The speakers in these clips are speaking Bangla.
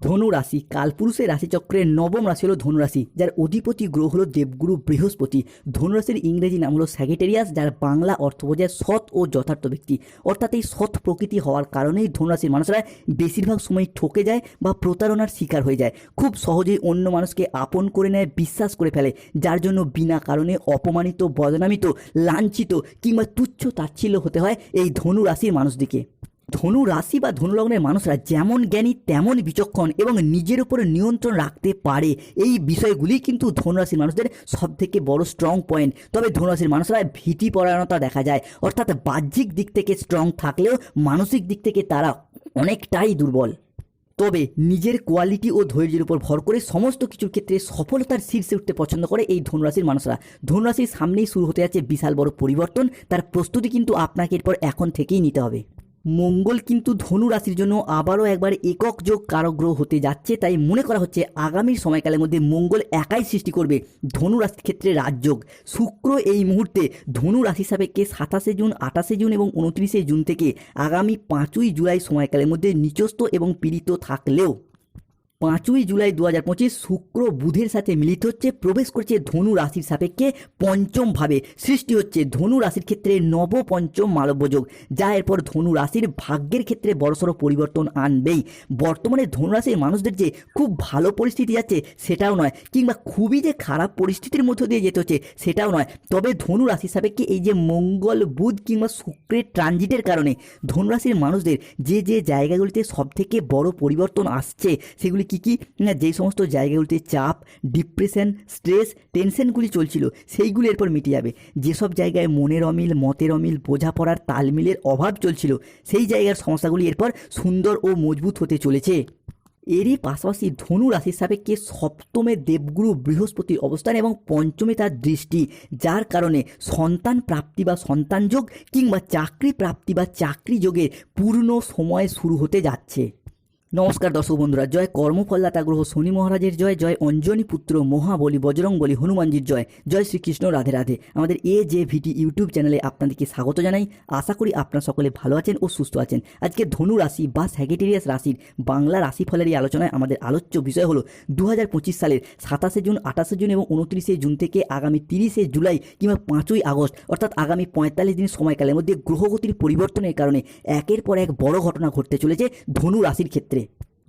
ধনু রাশি কালপুরুষের রাশিচক্রের নবম রাশি হলো ধনুরাশি, যার অধিপতি গ্রহ হলো দেবগুরু বৃহস্পতি। ধনুরাশির ইংরেজি নাম হলো স্যাগেটেরিয়াস যার বাংলা অর্থ বোঝায় সৎ ও যথার্থ ব্যক্তি। অর্থাৎ এই সৎ প্রকৃতি হওয়ার কারণেই ধনুরাশির মানুষরা বেশিরভাগ সময় ঠকে যায় বা প্রতারণার শিকার হয়ে যায়। খুব সহজেই অন্য মানুষকে আপন করে নেয়, বিশ্বাস করে ফেলে, যার জন্য বিনা কারণে অপমানিত, বদনামিত, লাঞ্ছিত কিংবা তুচ্ছ তাচ্ছিল্য হতে হয় এই ধনু রাশির মানুষদিকে। ধনু রাশি বা ধনু লগ্নের মানুষরা যেমন জ্ঞানী তেমন বিচক্ষণ এবং নিজের উপরে নিয়ন্ত্রণ রাখতে পারে। এই বিষয়গুলি কিন্তু ধনুরাশির মানুষদের সব থেকে বড় স্ট্রং পয়েন্ট তবে ধনুরাশির মানুষরা ভীতি পরায়ণতা দেখা যায়। অর্থাৎ বাহ্যিক দিক থেকে স্ট্রং থাকলেও মানসিক দিক থেকে তারা অনেকটাই দুর্বল। তবে নিজের কোয়ালিটি ও ধৈর্যের উপর ভর করে সমস্ত কিছুর ক্ষেত্রে সফলতার শীর্ষে উঠতে পছন্দ করে এই ধনুরাশির মানুষরা। ধনুরাশির সামনেই শুরু হতে যাচ্ছে বিশাল বড় পরিবর্তন। তার প্রস্তুতি কিন্তু আপনাকে এরপর এখন থেকেই নিতে হবে। মঙ্গল কিন্তু ধনু রাশির জন্য আবারও একবার একক যোগ কারগ্রহ হতে যাচ্ছে, তাই মনে করা হচ্ছে আগামী সময়কালের মধ্যে মঙ্গল একাই সৃষ্টি করবে ধনু রাশির ক্ষেত্রে রাজযোগ শুক্র এই মুহূর্তে ধনু রাশি সাপেক্ষে সাতাশে জুন, আঠাশে জুন এবং উনত্রিশে জুন থেকে আগামী পাঁচই জুলাই সময়কালের মধ্যে নিচস্থ এবং পীড়িত থাকলেও পাঁচই জুলাই দু হাজার পঁচিশ শুক্র বুধের সাথে মিলিত হচ্ছে, প্রবেশ করছে ধনু রাশির সাপেক্ষে পঞ্চমভাবে। সৃষ্টি হচ্ছে ধনু রাশির ক্ষেত্রে নব পঞ্চম মালব্যযোগ, যা এরপর ধনু রাশির ভাগ্যের ক্ষেত্রে বড়সড় পরিবর্তন আনবেই। বর্তমানে ধনু রাশির মানুষদের যে খুব ভালো পরিস্থিতি যাচ্ছে সেটাও নয়, কিংবা খুবই যে খারাপ পরিস্থিতির মধ্য দিয়ে যেতে হচ্ছে, সেটাও নয়। তবে ধনু রাশির সাপেক্ষে এই যে মঙ্গল, বুধ কিংবা শুক্রের ট্রানজিটের কারণে ধনু রাশির মানুষদের যে যে জায়গাগুলিতে সবথেকে বড় পরিবর্তন আসছে, সেগুলি কি কি? না, যেই সমস্ত জায়গাগুলিতে চাপ ডিপ্রেশন স্ট্রেস টেনশনগুলি চলছিল, সেইগুলি এরপর মিটে যাবে। যেসব জায়গায় মনের অমিল, মতের অমিল, বোঝাপড়ার তালমিলের অভাব চলছিল, সেই জায়গার সমস্যাগুলি এরপর সুন্দর ও মজবুত হতে চলেছে। এরই পাশাপাশি ধনু রাশির সাপেক্ষে সপ্তমে দেবগুরু বৃহস্পতির অবস্থান এবং পঞ্চমে তার দৃষ্টি, যার কারণে সন্তান প্রাপ্তি বা সন্তান যোগ কিংবা চাকরি প্রাপ্তি বা চাকরি যোগের পূর্ণ সময় শুরু হতে যাচ্ছে। নমস্কার দর্শক বন্ধুরা, জয় কর্মফলদাতা গ্রহ শনি মহারাজের জয় জয় অঞ্জনী পুত্র মহাবলী বজরং বলি হনুমানজির জয় জয় শ্রীকৃষ্ণ রাধে রাধে। আমাদের এ যে ভিটি ইউটিউব চ্যানেলে আপনাদেরকে স্বাগত জানাই। আশা করি আপনারা সকলে ভালো আছেন ও সুস্থ আছেন। আজকে ধনু রাশি বা স্যাগেটেরিয়াস রাশির বাংলা রাশিফলের এই আলোচনায় আমাদের আলোচ্য বিষয় হলো দু হাজার পঁচিশ সালের সাতাশে জুন, আঠাশে জুন এবং উনত্রিশে জুন থেকে আগামী তিরিশে জুলাই কিংবা পাঁচই আগস্ট, অর্থাৎ আগামী পঁয়তাল্লিশ দিন সময়কালের মধ্যে গ্রহগতির পরিবর্তনের কারণে একের পর এক বড় ঘটনা ঘটতে চলেছে ধনু রাশির ক্ষেত্রে।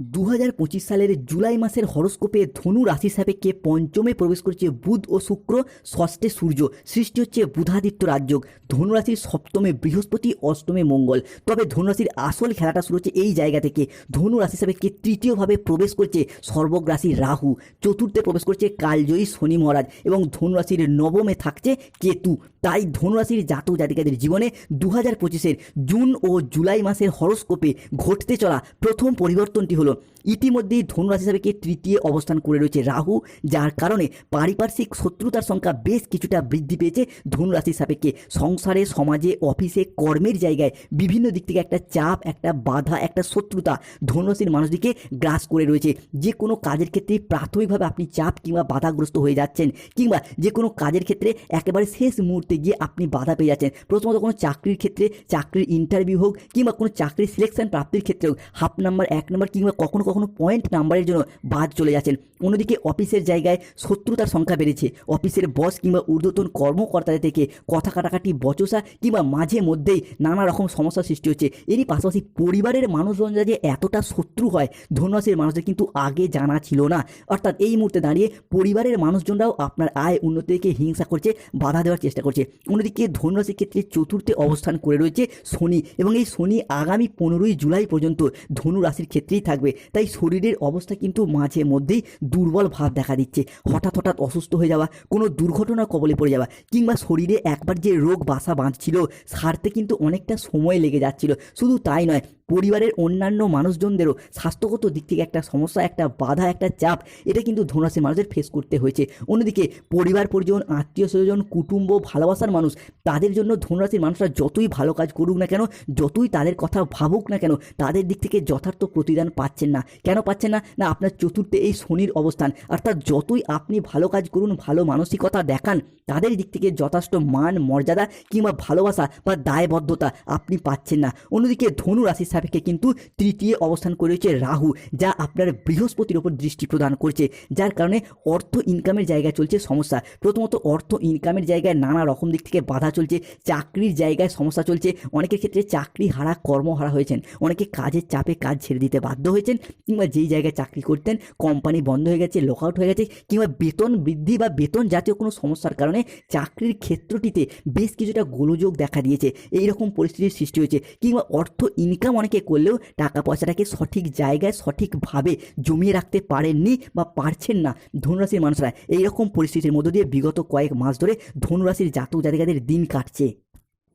দু হাজার পঁচিশ সালের জুলাই মাসের হরস্কোপে ধনু রাশি সাপেক্ষে পঞ্চমে প্রবেশ করছে বুধ ও শুক্র, ষষ্ঠে সূর্য। সৃষ্টি হচ্ছে বুধাদিত্য রাজযোগ। ধনুরাশির সপ্তমে বৃহস্পতি, অষ্টমে মঙ্গল। তবে ধনুরাশির আসল খেলাটা শুরু হচ্ছে এই জায়গা থেকে। ধনু রাশি সাপেক্ষে তৃতীয়ভাবে প্রবেশ করছে সর্বগ্রাসী রাহু। চতুর্থে প্রবেশ করছে কালজয়ী শনি মহারাজ এবং ধনুরাশির নবমে থাকছে কেতু। তাই ধনুরাশির জাতক জাতিকাদের জীবনে দু হাজার পঁচিশের জুন ও জুলাই মাসের হরস্কোপে ঘটতে চলা প্রথম পরিবর্তনটি হলো ইতিমধ্যেই ধনুরাশি হিসাবে তৃতীয় অবস্থান করে রয়েছে রাহু, যার কারণে পারিপার্শ্বিক শত্রুতার সংখ্যা বেশ কিছুটা বৃদ্ধি পেয়েছে। ধনুরাশির সাপেক্ষে সংসারে, সমাজে, অফিসে, কর্মের জায়গায় বিভিন্ন দিক থেকে একটা চাপ, একটা বাধা, একটা শত্রুতা ধনুরাশির মানুষদিকে গ্রাস করে রয়েছে। যে কোনো কাজের ক্ষেত্রে প্রাথমিকভাবে আপনি চাপ কিংবা বাধাগ্রস্ত হয়ে যাচ্ছেন কিংবা যে কোনো কাজের ক্ষেত্রে একেবারে শেষ মুহূর্তে গিয়ে আপনি বাধা পেয়ে যাচ্ছেন। প্রথমত কোনো চাকরির ক্ষেত্রে, চাকরির ইন্টারভিউ হোক কিংবা কোনো চাকরির সিলেকশন প্রাপ্তির ক্ষেত্রে হোক হাফ নাম্বার এক নাম্বার কিংবা কখনো কখনো পয়েন্ট নাম্বারের জন্য বাদ চলে যাচ্ছেন। অন্যদিকে অফিসের জায়গায় শত্রুতার সংখ্যা বেড়েছে। অফিসের বস কিংবা ঊর্ধ্বতন কর্মকর্তাদের থেকে কথা কাটাকাটি, বচসা কিংবা মাঝে মধ্যেই নানা রকম সমস্যার সৃষ্টি হচ্ছে। এরই পাশাপাশি পরিবারের মানুষজনরা যে এতটা শত্রু হয় ধনুরাশির মানুষদের কিন্তু আগে জানা ছিল না। অর্থাৎ এই মুহূর্তে দাঁড়িয়ে পরিবারের মানুষজনরাও আপনার আয় উন্নতি থেকে হিংসা করছে, বাধা দেওয়ার চেষ্টা করছে। অন্যদিকে ধনুরাশির ক্ষেত্রে চতুর্থে অবস্থান করে রয়েছে শনি এবং এই শনি আগামী পনেরোই জুলাই পর্যন্ত ধনু রাশির ক্ষেত্রেই থাকবে। তাই শরীরের অবস্থা কিন্তু মাঝে মধ্যেই দুর্বল ভাব দেখা দিচ্ছে। হঠাৎ হঠাৎ অসুস্থ হয়ে যাওয়া, কোনো দুর্ঘটনার কবলে পড়ে যাওয়া, কিংবা শরীরে একবার যে রোগ বাসা বাঁধছিল, সারতে কিন্তু অনেকটা সময় লেগে যাচ্ছিল। শুধু তাই নয়, পরিবারের অন্যান্য মানুষজনদেরও স্বাস্থ্যগত দিক থেকে একটা সমস্যা, একটা বাধা, একটা চাপ, এটা কিন্তু ধনুরাশির মানুষদের ফেস করতে হয়েছে। অন্যদিকে, পরিবার পরিজন, আত্মীয় স্বজন, কুটুম্ব, ভালোবাসার মানুষ, তাদের জন্য ধনুরাশির মানুষরা যতই ভালো কাজ করুক না কেন, যতই তাদের কথা ভাবুক না কেন, তাদের দিক থেকে যথার্থ প্রতিদান পাচ্ছেন না। কেন পাচ্ছেন না? না, আপনার চতুর্থে এই শনির অবস্থান। অর্থাৎ যতই আপনি ভালো কাজ করুন, ভালো মানসিকতা দেখান, তাদের দিক থেকে যথেষ্ট মান, মর্যাদা কিংবা ভালোবাসা বা দায়বদ্ধতা আপনি পাচ্ছেন না। অন্যদিকে ধনু রাশির সাপেক্ষে কিন্তু তৃতীয় অবস্থান করে রয়েছে রাহু, যা আপনার বৃহস্পতির ওপর দৃষ্টি প্রদান করছে, যার কারণে অর্থ ইনকামের জায়গায় চলছে সমস্যা। প্রথমত, অর্থ ইনকামের জায়গায় নানা রকম দিক থেকে বাধা চলছে, চাকরির জায়গায় সমস্যা চলছে। অনেকের ক্ষেত্রে চাকরি হারা, কর্মহারা হয়েছেন। অনেকে কাজের চাপে কাজ ছেড়ে দিতে বাধ্য হয়েছেন। কিংবা যেই জায়গায় চাকরি করতেন কোম্পানি বন্ধ হয়ে গেছে লকআউট হয়ে গেছে, কিংবা বেতন বৃদ্ধি বা বেতন জাতীয় কোনো সমস্যার কারণে চাকরির ক্ষেত্রটিতে বেশ কিছুটা গোলযোগ দেখা দিয়েছে। এই রকম পরিস্থিতির সৃষ্টি হয়েছে। কিংবা অর্থ ইনকাম অনেকে করলেও টাকা পয়সাটাকে সঠিক জায়গায় সঠিকভাবে জমিয়ে রাখতে পারেননি বা পারছেন না ধনুরাশির মানুষরা। এই রকম পরিস্থিতির মধ্য দিয়ে বিগত কয়েক মাস ধরে ধনুরাশির জাতক জাতিকাদের দিন কাটছে।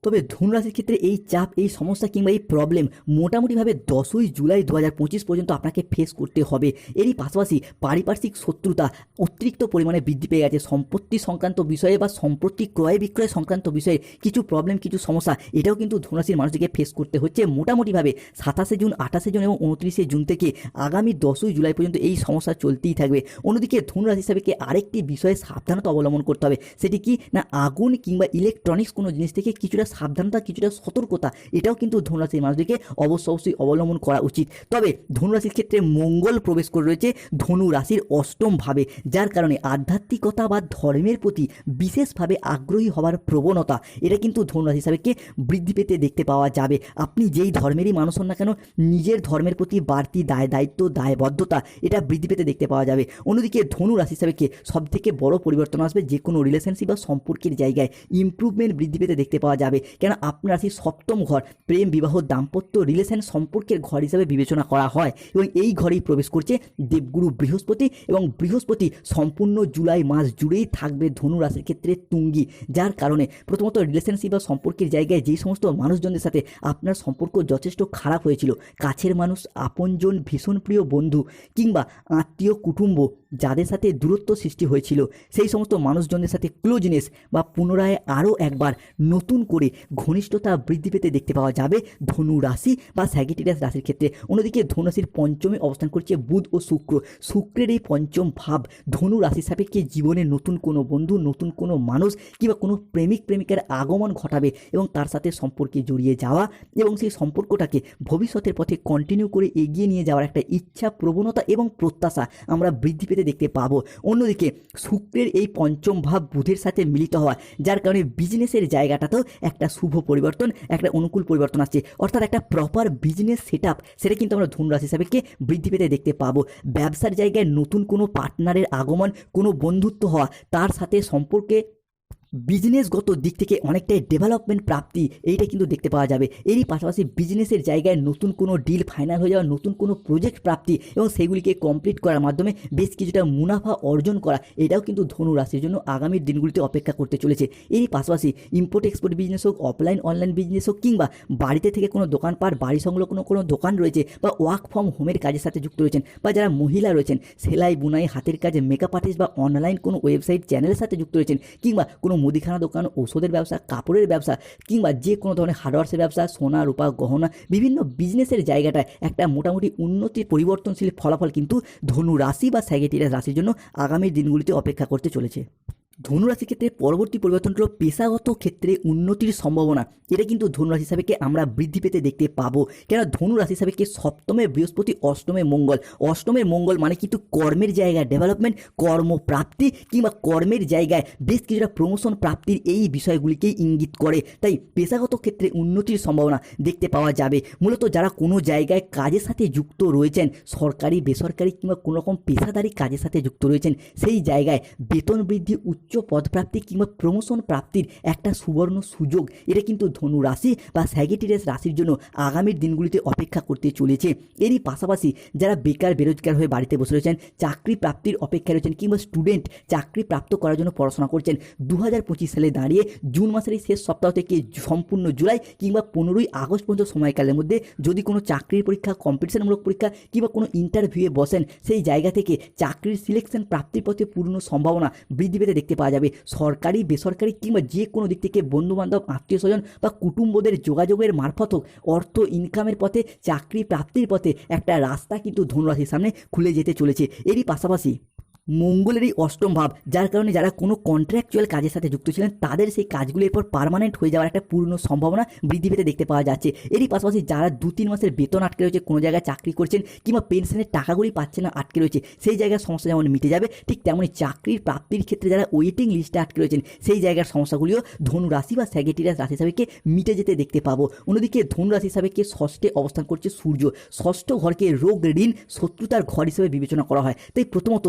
তবে ধনুরাশির ক্ষেত্রে এই চাপ, এই সমস্যা কিংবা এই প্রবলেম মোটামুটিভাবে দশই জুলাই দু হাজার পঁচিশ পর্যন্ত আপনাকে ফেস করতে হবে। এরই পাশাপাশি পারিপার্শ্বিক শত্রুতা অতিরিক্ত পরিমাণে বৃদ্ধি পেয়ে গেছে। সম্পত্তি সংক্রান্ত বিষয়ে বা সম্পত্তি ক্রয় বিক্রয় সংক্রান্ত বিষয়ে কিছু প্রবলেম কিছু সমস্যা, এটাও কিন্তু ধনুরাশির মানুষকে ফেস করতে হচ্ছে। মোটামুটিভাবে সাতাশে জুন, আঠাশে জুন এবং উনত্রিশে জুন থেকে আগামী দশই জুলাই পর্যন্ত এই সমস্যা চলতেই থাকবে। অন্যদিকে ধনুরাশি হিসাবে আরেকটি বিষয়ে সাবধানতা অবলম্বন করতে হবে? সেটি কি না আগুন কিংবা ইলেকট্রনিক্স কোনো জিনিস থেকে কিছুটা সাবধানতা কিছুটা সতর্কতা, এটাও কিন্তু ধনুরাশির মানুষদেরকে অবশ্য অবশ্যই অবলম্বন করা উচিত। তবে ধনুরাশির ক্ষেত্রে মঙ্গল প্রবেশ করে রয়েছে ধনু রাশির অষ্টম ভাবে, যার কারণে আধ্যাত্মিকতা বা ধর্মের প্রতি বিশেষভাবে আগ্রহী হওয়ার প্রবণতা, এটা কিন্তু ধনুরাশি হিসাবেকে বৃদ্ধি পেতে দেখতে পাওয়া যাবে। আপনি যেই ধর্মেরই মানুষ হন না কেন, নিজের ধর্মের প্রতি বাড়তি দায়, দায়িত্ব, দায়বদ্ধতা, এটা বৃদ্ধি পেতে দেখতে পাওয়া যাবে। অন্যদিকে ধনু রাশি হিসাবে সব থেকে বড় পরিবর্তন আসবে যে কোনো রিলেশনশিপ বা সম্পর্কের জায়গায় ইমপ্রুভমেন্ট বৃদ্ধি পেতে দেখতে পাওয়া যাবে। কেন আপনার রাশির সপ্তম ঘর, প্রেম, বিবাহ, দাম্পত্য রিলেশন সম্পর্কের ঘর হিসাবে বিবেচনা করা হয় এবং এই ঘরেই প্রবেশ করছে দেবগুরু বৃহস্পতি এবং বৃহস্পতি সম্পূর্ণ জুলাই মাস জুড়েই থাকবে ধনু রাশির ক্ষেত্রে তুঙ্গি, যার কারণে প্রথমত রিলেশনশিপ বা সম্পর্কের জায়গায় যেই সমস্ত মানুষজনদের সাথে আপনার সম্পর্ক যথেষ্ট খারাপ হয়েছিল, কাছের মানুষ, আপনজন, ভীষণ প্রিয় বন্ধু কিংবা আত্মীয়, কুটুম্ব যাদের সাথে দূরত্ব সৃষ্টি হয়েছিল, সেই সমস্ত মানুষজনদের সাথে ক্লোজনেস বা পুনরায় আরও একবার নতুন করে ঘনিষ্ঠতা বৃদ্ধি পেতে দেখতে পাওয়া যাবে। ধনু রাশি বা স্যাগিটেরিয়াস রাশির ক্ষেত্রে। অন্যদিকে ধনু রাশির পঞ্চমে অবস্থান করছে বুধ ও শুক্র। শুক্রের এই পঞ্চম ভাব ধনু রাশির সাপেক্ষে জীবনে নতুন কোনো বন্ধু, নতুন কোনো মানুষ কিংবা কোনো প্রেমিক, প্রেমিকার আগমন ঘটাবে এবং তার সাথে সম্পর্কে জড়িয়ে যাওয়া এবং সেই সম্পর্কটাকে ভবিষ্যতের পথে কন্টিনিউ করে এগিয়ে নিয়ে যাওয়ার একটা ইচ্ছা, প্রবণতা এবং প্রত্যাশা আমরা বৃদ্ধি পেতে দেখতে পাবো। অন্যদিকে শুক্রের এই পঞ্চম ভাব বুধের সাথে মিলিত হওয়া, যার কারণে বিজনেসের জায়গাটাতেও একটা শুভ পরিবর্তন, একটা অনুকূল পরিবর্তন আসছে। অর্থাৎ একটা প্রপার বিজনেস সেট আপ সেটা কিন্তু আমরা ধনুরাশি হিসাবে বৃদ্ধি পেতে দেখতে পাবো। ব্যবসার জায়গায় নতুন কোনো পার্টনারের আগমন, কোনো বন্ধুত্ব হওয়া, তার সাথে সম্পর্কে বিজনেসগত দিক থেকে অনেকটাই ডেভেলপমেন্ট প্রাপ্তি, এইটা কিন্তু দেখতে পাওয়া যাবে। এরই পাশাপাশি বিজনেসের জায়গায় নতুন কোনো ডিল ফাইনাল হয়ে যাওয়া, নতুন কোনো প্রজেক্ট প্রাপ্তি এবং সেগুলিকে কমপ্লিট করার মাধ্যমে বেশ কিছুটা মুনাফা অর্জন করা, এটাও কিন্তু ধনু রাশির জন্য আগামী দিনগুলিতে অপেক্ষা করতে চলেছে। এরই পাশাপাশি ইম্পোর্ট এক্সপোর্ট বিজনেস হোক অফলাইন অনলাইন বিজনেস হোক, কিংবা বাড়িতে থেকে কোনো দোকানপাট, বাড়ি সংলগ্ন কোনো দোকান রয়েছে বা ওয়ার্ক ফ্রম হোমের কাজের সাথে যুক্ত রয়েছেন বা যারা মহিলা রয়েছেন, সেলাই, বুনাই, হাতের কাজে মেকআপ আর্টিস্ট বা অনলাইন কোনো ওয়েবসাইট চ্যানেলের সাথে যুক্ত রয়েছেন, কিংবা কোনো মুদিখানা দোকান ওষুধের ব্যবসা, কাপড়ের ব্যবসা কিংবা যে কোনো ধরনের হার্ডওয়ার্সের ব্যবসা, সোনা, রূপা, গহনা, বিভিন্ন বিজনেসের জায়গাটায় একটা মোটামুটি উন্নতির পরিবর্তনশীল ফলাফল কিন্তু ধনু রাশি বা স্যাগেটিরাস রাশির জন্য আগামী দিনগুলিতে অপেক্ষা করতে চলেছে। ধনুরাশির ক্ষেত্রে পরবর্তী পরিবর্তনটা হলো পেশাগত ক্ষেত্রে উন্নতির সম্ভাবনা। এটা কিন্তু ধনুরাশি হিসাবে আমরা বৃদ্ধি পেতে দেখতে পাবো। কেন ধনুরাশি হিসাবে সপ্তমে বৃহস্পতি, অষ্টমে মঙ্গল। অষ্টমের মঙ্গল মানে কিন্তু কর্মের জায়গায় ডেভেলপমেন্ট কর্মপ্রাপ্তি কিংবা কর্মের জায়গায় বেশ কিছুটা প্রমোশন প্রাপ্তির এই বিষয়গুলিকেই ইঙ্গিত করে। তাই পেশাগত ক্ষেত্রে উন্নতির সম্ভাবনা দেখতে পাওয়া যাবে। মূলত যারা কোনো জায়গায় কাজের সাথে যুক্ত রয়েছেন, সরকারি, বেসরকারি কিংবা কোনো রকম পেশাদারি কাজের সাথে যুক্ত রয়েছেন, সেই জায়গায় বেতন বৃদ্ধি, উচ্চ পদপ্রাপ্তি কিংবা প্রমোশন প্রাপ্তির একটা সুবর্ণ সুযোগ। এটা কিন্তু ধনু রাশি বা স্যাগেটিরিয়াস রাশির জন্য আগামীর দিনগুলিতে অপেক্ষা করতে চলেছে। এরই পাশাপাশি যারা বেকার, বেরোজগার হয়ে বাড়িতে বসে রয়েছেন, চাকরি প্রাপ্তির অপেক্ষায় রয়েছেন কিংবা স্টুডেন্ট চাকরি প্রাপ্ত করার জন্য পড়াশোনা করছেন দু হাজার পঁচিশ সালে দাঁড়িয়ে জুন মাসের এই শেষ সপ্তাহ থেকে সম্পূর্ণ জুলাই কিংবা পনেরোই আগস্ট পর্যন্ত সময়কালের মধ্যে যদি কোনো চাকরির পরীক্ষা কম্পিটিশনমূলক পরীক্ষা কিংবা কোনো ইন্টারভিউয়ে বসেন, সেই জায়গা থেকে চাকরির সিলেকশন প্রাপ্তির পথে পূর্ণ সম্ভাবনা বৃদ্ধি পেতে দেখতে পাওয়া যাবে। সরকারি, বেসরকারি কিংবা যে কোনো দিক থেকে বন্ধুবান্ধব আত্মীয় স্বজন বা কুটুম্বদের যোগাযোগের মারফত হোক, অর্থ ইনকামের পথে, চাকরি প্রাপ্তির পথে একটা রাস্তা কিন্তু ধনুরাশির সামনে খুলে যেতে চলেছে। এরই পাশাপাশি মঙ্গলের এই অষ্টম ভাব, যার কারণে যারা কোনো কন্ট্রাকচুয়াল কাজের সাথে যুক্ত ছিলেন, তাদের সেই কাজগুলো এরপর পার্মানেন্ট হয়ে যাওয়ার একটা পূর্ণ সম্ভাবনা বৃদ্ধি পেতে দেখতে পাওয়া যাচ্ছে। এরই পাশাপাশি যারা দু তিন মাসের বেতন আটকে রয়েছে, কোনো জায়গায় চাকরি করছেন কিংবা পেনশনের টাকাগুলি পাচ্ছে না, আটকে রয়েছে, সেই জায়গার সমস্যা যেমন মিটে যাবে, ঠিক তেমনই চাকরির প্রাপ্তির ক্ষেত্রে যারা ওয়েটিং লিস্টে আটকে রয়েছেন, সেই জায়গার সমস্যাগুলিও ধনু রাশি বা স্যাগেটিরাস রাশি হিসাবেকে মিটে যেতে দেখতে পাবো। অন্যদিকে ধনু রাশি হিসাবে কে ষষ্ঠে অবস্থান করছে সূর্য। ষষ্ঠ ঘরকে রোগ ঋণ, শত্রুতার ঘর হিসেবে বিবেচনা করা হয়। তাই প্রথমত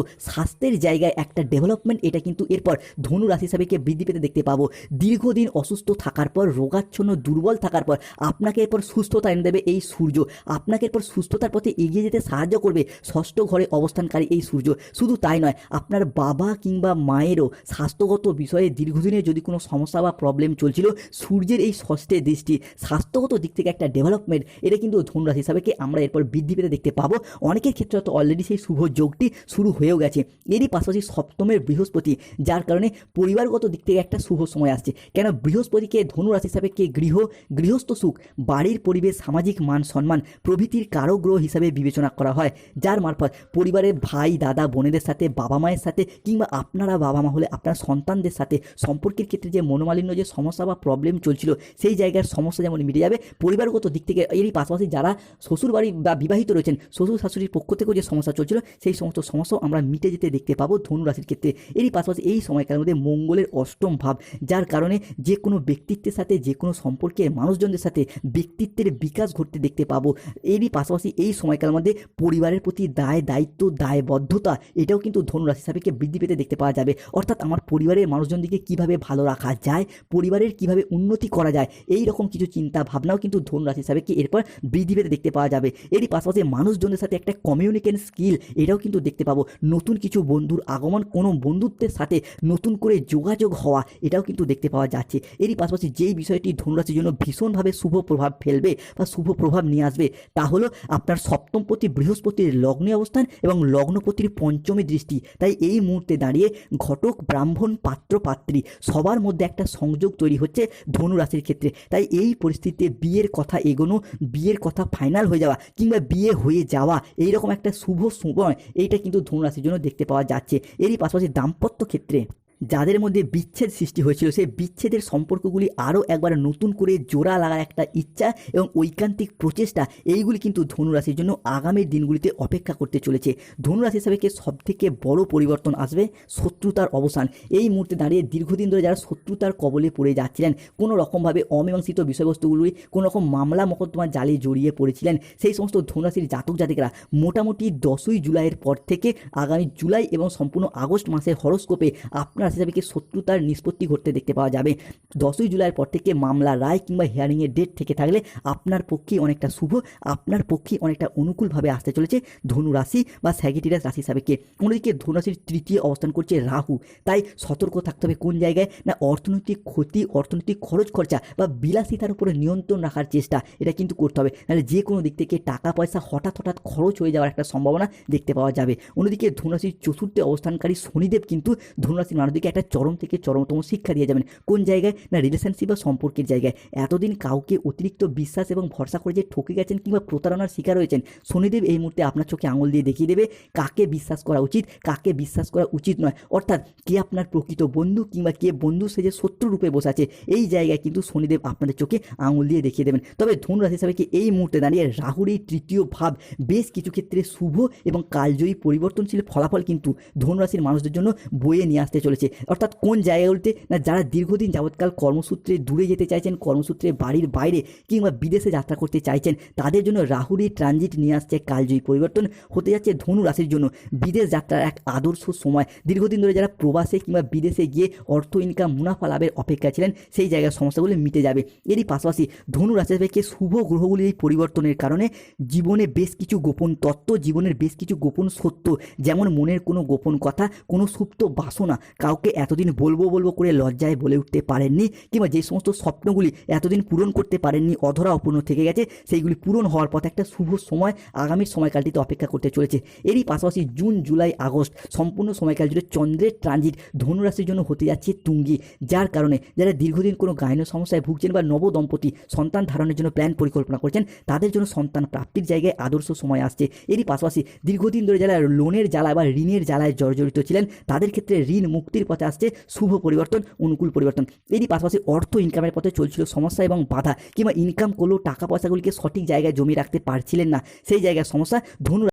স্বাস্থ্যের জায়গায় একটা ডেভেলপমেন্ট এটা কিন্তু এরপর ধনু রাশি হিসাবে বৃদ্ধি পেতে দেখতে পাবো। দীর্ঘদিন অসুস্থ থাকার পর, রোগাচ্ছন্ন, দুর্বল থাকার পর, আপনাকে এরপর সুস্থতা এনে দেবে এই সূর্য। আপনাকে এরপর সুস্থতার পথে এগিয়ে যেতে সাহায্য করবে ষষ্ঠ ঘরে অবস্থানকারী এই সূর্য। শুধু তাই নয়, আপনার বাবা কিংবা মায়েরও স্বাস্থ্যগত বিষয়ে দীর্ঘদিনে যদি কোনো সমস্যা বা প্রবলেম চলছিল, সূর্যের এই ষষ্ঠের দৃষ্টি স্বাস্থ্যগত দিক থেকে একটা ডেভেলপমেন্ট এটা কিন্তু ধনুরাশি হিসাবে কি আমরা এরপর বৃদ্ধি পেতে দেখতে পাবো। অনেকের ক্ষেত্রে হয়তো অলরেডি সেই শুভ যোগটি শুরু হয়েও গেছে। এরই পাশাপাশি সপ্তমের বৃহস্পতি, যার কারণে পরিবারগত দিক থেকে একটা শুভ সময় আসছে। কেন বৃহস্পতিকে ধনুরাশি হিসাবে কে গৃহ, গৃহস্থ সুখ, বাড়ির পরিবেশ, সামাজিক মান সম্মান, প্রভৃতির কারও গ্রহ হিসাবে বিবেচনা করা হয়, যার মারফত পরিবারের ভাই, দাদা, বোনেদের সাথে, বাবা মায়ের সাথে কিংবা আপনারা বাবা মা হলে আপনার সন্তানদের সাথে সম্পর্কের ক্ষেত্রে যে মনোমালিন্য, যে সমস্যা বা প্রবলেম চলছিল, সেই জায়গার সমস্যা যেমন মিটে যাবে, পরিবারগত দিক থেকে এরই পাশাপাশি যারা শ্বশুরবাড়ি বা বিবাহিত রয়েছেন, শ্বশুর শাশুড়ির পক্ষ থেকেও যে সমস্যা চলছিল, সেই সমস্ত সমস্যাও আমরা মিটে যেতে দেখতে পাবো ধনু রাশির ক্ষেত্রে। এরই পাশাপাশি এই সময়কালের মধ্যে মঙ্গলের অষ্টম ভাব, যার কারণে যে কোনো ব্যক্তিত্বের সাথে যে কোনো সম্পর্কের মানুষজনদের সাথে ব্যক্তিত্বের বিকাশ ঘটতে দেখতে পাবো। এরই পাশাপাশি এই সময়কালের মধ্যে পরিবারের প্রতি দায়, দায়িত্ব, দায়বদ্ধতা, এটাও কিন্তু ধনুরাশি সাপেক্ষে বৃদ্ধি পেতে দেখতে পাওয়া যাবে। অর্থাৎ আমার পরিবারের মানুষজনদেরকে কীভাবে ভালো রাখা যায়, পরিবারের কীভাবে উন্নতি করা যায়, এই রকম কিছু চিন্তা ভাবনাও কিন্তু ধনুরাশি সাপেক্ষে এরপর বৃদ্ধি পেতে দেখতে পাওয়া যাবে। এরই পাশাপাশি মানুষজনদের সাথে একটা কমিউনিকেশন স্কিল এটাও কিন্তু দেখতে পাবো। নতুন কিছু বন্ধুর আগমন, কোনো বন্ধুত্বের সাথে নতুন করে যোগাযোগ হওয়া, এটাও কিন্তু দেখতে পাওয়া যাচ্ছে। এরই পাশাপাশি যেই বিষয়টি ধনুরাশির জন্য ভীষণভাবে শুভ প্রভাব ফেলবে বা শুভ প্রভাব নিয়ে আসবে, তা হলো আপনার সপ্তমপতি বৃহস্পতির লগ্নে অবস্থান এবং লগ্নপতির পঞ্চমী দৃষ্টি। তাই এই মুহূর্তে দাঁড়িয়ে ঘটক, ব্রাহ্মণ, পাত্র, পাত্রী সবার মধ্যে একটা সংযোগ তৈরি হচ্ছে ধনুরাশির ক্ষেত্রে। তাই এই পরিস্থিতিতে বিয়ের কথা এগোনো, বিয়ের কথা ফাইনাল হয়ে যাওয়া কিংবা বিয়ে হয়ে যাওয়া এই রকম একটা শুভ সময়, এইটা কিন্তু ধনু রাশির জন্য দেখতে পাওয়া যাচ্ছে। এরই পাশাপাশি দাম্পত্য ক্ষেত্রে যাদের মধ্যে বিচ্ছেদ সৃষ্টি হয়েছিল, সেই বিচ্ছেদের সম্পর্কগুলি আরও একবার নতুন করে জোড়া লাগার একটা ইচ্ছা এবং ঐকান্তিক প্রচেষ্টা, এইগুলি কিন্তু ধনুরাশির জন্য আগামী দিনগুলিতে অপেক্ষা করতে চলেছে। ধনুরাশি হিসাবে সব থেকে বড় পরিবর্তন আসবে? শত্রুতার অবসান। এই মুহূর্তে দাঁড়িয়ে দীর্ঘদিন ধরে যারা শত্রুতার কবলে পড়ে যাচ্ছিলেন, কোনো রকমভাবে অমীমাংসিত বিষয়বস্তুগুলি, কোনো রকম মামলা মকদ্দমা জালে জড়িয়ে পড়েছিলেন, সেই সমস্ত ধনুরাশির জাতক জাতিকরা মোটামুটি দশই জুলাইয়ের পর থেকে আগামী জুলাই এবং সম্পূর্ণ আগস্ট মাসের হরস্কোপে আপনার রাশি হিসাবে শত্রুতার নিষ্পত্তি ঘটতে দেখতে পাওয়া যাবে। দশই জুলাইয়ের পর থেকে মামলা, রায় কিংবা হিয়ারিংয়ের ডেট থেকে থাকলে আপনার পক্ষে অনেকটা শুভ, আপনার পক্ষে অনেকটা অনুকূলভাবে আসতে চলেছে ধনু রাশি বা স্যাগিটিরাস রাশি হিসাবেকে অন্যদিকে ধনু রাশির তৃতীয় অবস্থান করছে রাহু। তাই সতর্ক থাকতে হবে কোন জায়গায়? না অর্থনৈতিক ক্ষতি, অর্থনৈতিক খরচ খরচা বা বিলাসিতার উপরে নিয়ন্ত্রণ রাখার চেষ্টা, এটা কিন্তু করতে হবে। নাহলে যে কোনো দিক থেকে টাকা পয়সা হঠাৎ হঠাৎ খরচ হয়ে যাওয়ার একটা সম্ভাবনা দেখতে পাওয়া যাবে। অন্যদিকে ধনুরাশির চতুর্থে অবস্থানকারী শনিদেব কিন্তু ধনুরাশির মানুষদেরকে একটা চরম থেকে চরমতম শিক্ষা দিয়ে যাবেন। কোন জায়গায়? না রিলেশনশিপ বা সম্পর্কের জায়গায়। এতদিন কাউকে অতিরিক্ত বিশ্বাস এবং ভরসা করে যে ঠকে গেছেন কিংবা প্রতারণার শিকার হয়েছেন, শনিদেব এই মুহূর্তে আপনার চোখে আঙুল দিয়ে দেখিয়ে দেবে কাকে বিশ্বাস করা উচিত, কাকে বিশ্বাস করা উচিত নয়। অর্থাৎ কে আপনার প্রকৃত বন্ধু কিংবা কে বন্ধু সে যে শত্রু রূপে বসে আছে, এই জায়গায় কিন্তু শনিদেব আপনাদের চোখে আঙুল দিয়ে দেখিয়ে দেবেন। তবে ধনু রাশি হিসাবে কি এই মুহূর্তে দাঁড়িয়ে রাহুর এই তৃতীয় ভাব বেশ কিছু ক্ষেত্রে শুভ এবং কালজয়ী পরিবর্তনশীল ফলাফল কিন্তু ধনুরাশির মানুষদের জন্য বয়ে নিয়ে আসতে চলেছে। অর্থাৎ কোন জায়গাগুলিতে না যারা দীর্ঘদিন যাবৎকাল কর্মসূত্রে দূরে যেতে চাইছেন, কর্মসূত্রে বাড়ির বাইরে কিংবা বিদেশে যাত্রা করতে চাইছেন, তাদের জন্য রাহুর ট্রানজিট নিয়ে আসছে কালজয়ী পরিবর্তন। হতে যাচ্ছে ধনু রাশির জন্য বিদেশ যাত্রার এক আদর্শ সময়। দীর্ঘদিন ধরে যারা প্রবাসে কিংবা বিদেশে গিয়ে অর্থ ইনকাম মুনাফা লাভের অপেক্ষা ছিলেন, সেই জায়গার সমস্যাগুলি মিটে যাবে। এরই পাশাপাশি ধনু রাশি থেকে শুভ গ্রহগুলির এই পরিবর্তনের কারণে জীবনে বেশ কিছু গোপন তত্ত্ব, জীবনের বেশ কিছু গোপন সত্য, যেমন মনের কোনো গোপন কথা, কোনো সুপ্ত বাসনা, কাউকে কাউকে এতদিন বলব বলব করে লজ্জায় বলে উঠতে পারেননি, কিংবা যে সমস্ত স্বপ্নগুলি এতদিন পূরণ করতে পারেননি, অধরা অপূর্ণ থেকে গেছে, সেইগুলি পূরণ হওয়ার পথে একটা শুভ সময় আগামীর সময়কালটিতে অপেক্ষা করতে চলেছে। এরই পাশাপাশি জুন, জুলাই, আগস্ট সম্পূর্ণ সময়কাল জুড়ে চন্দ্রের ট্রানজিট ধনুরাশির জন্য হতে যাচ্ছে তুঙ্গি, যার কারণে যারা দীর্ঘদিন কোনো গাইন সমস্যায় ভুগছেন বা নব দম্পতি সন্তান ধারণের জন্য প্ল্যান পরিকল্পনা করছেন, তাদের জন্য সন্তান প্রাপ্তির জায়গায় আদর্শ সময় আসছে। এরই পাশাপাশি দীর্ঘদিন ধরে যারা লোনের জ্বালায় বা ঋণের জ্বালায় জর্জরিত ছিলেন, তাদের ক্ষেত্রে ঋণ, মুক্তির পথে আসছে শুভ পরিবর্তন, অনুকূল পরিবর্তন। এরই পাশাপাশি অর্থ ইনকামের পথে চলছিল সমস্যা এবং বাধা। কিংবা ইনকাম করলেও টাকা পয়সাগুলিকে সঠিক জায়গায় জমিয়ে রাখতে পারছিলেন না। সেই জায়গায় সমস্যা ধনু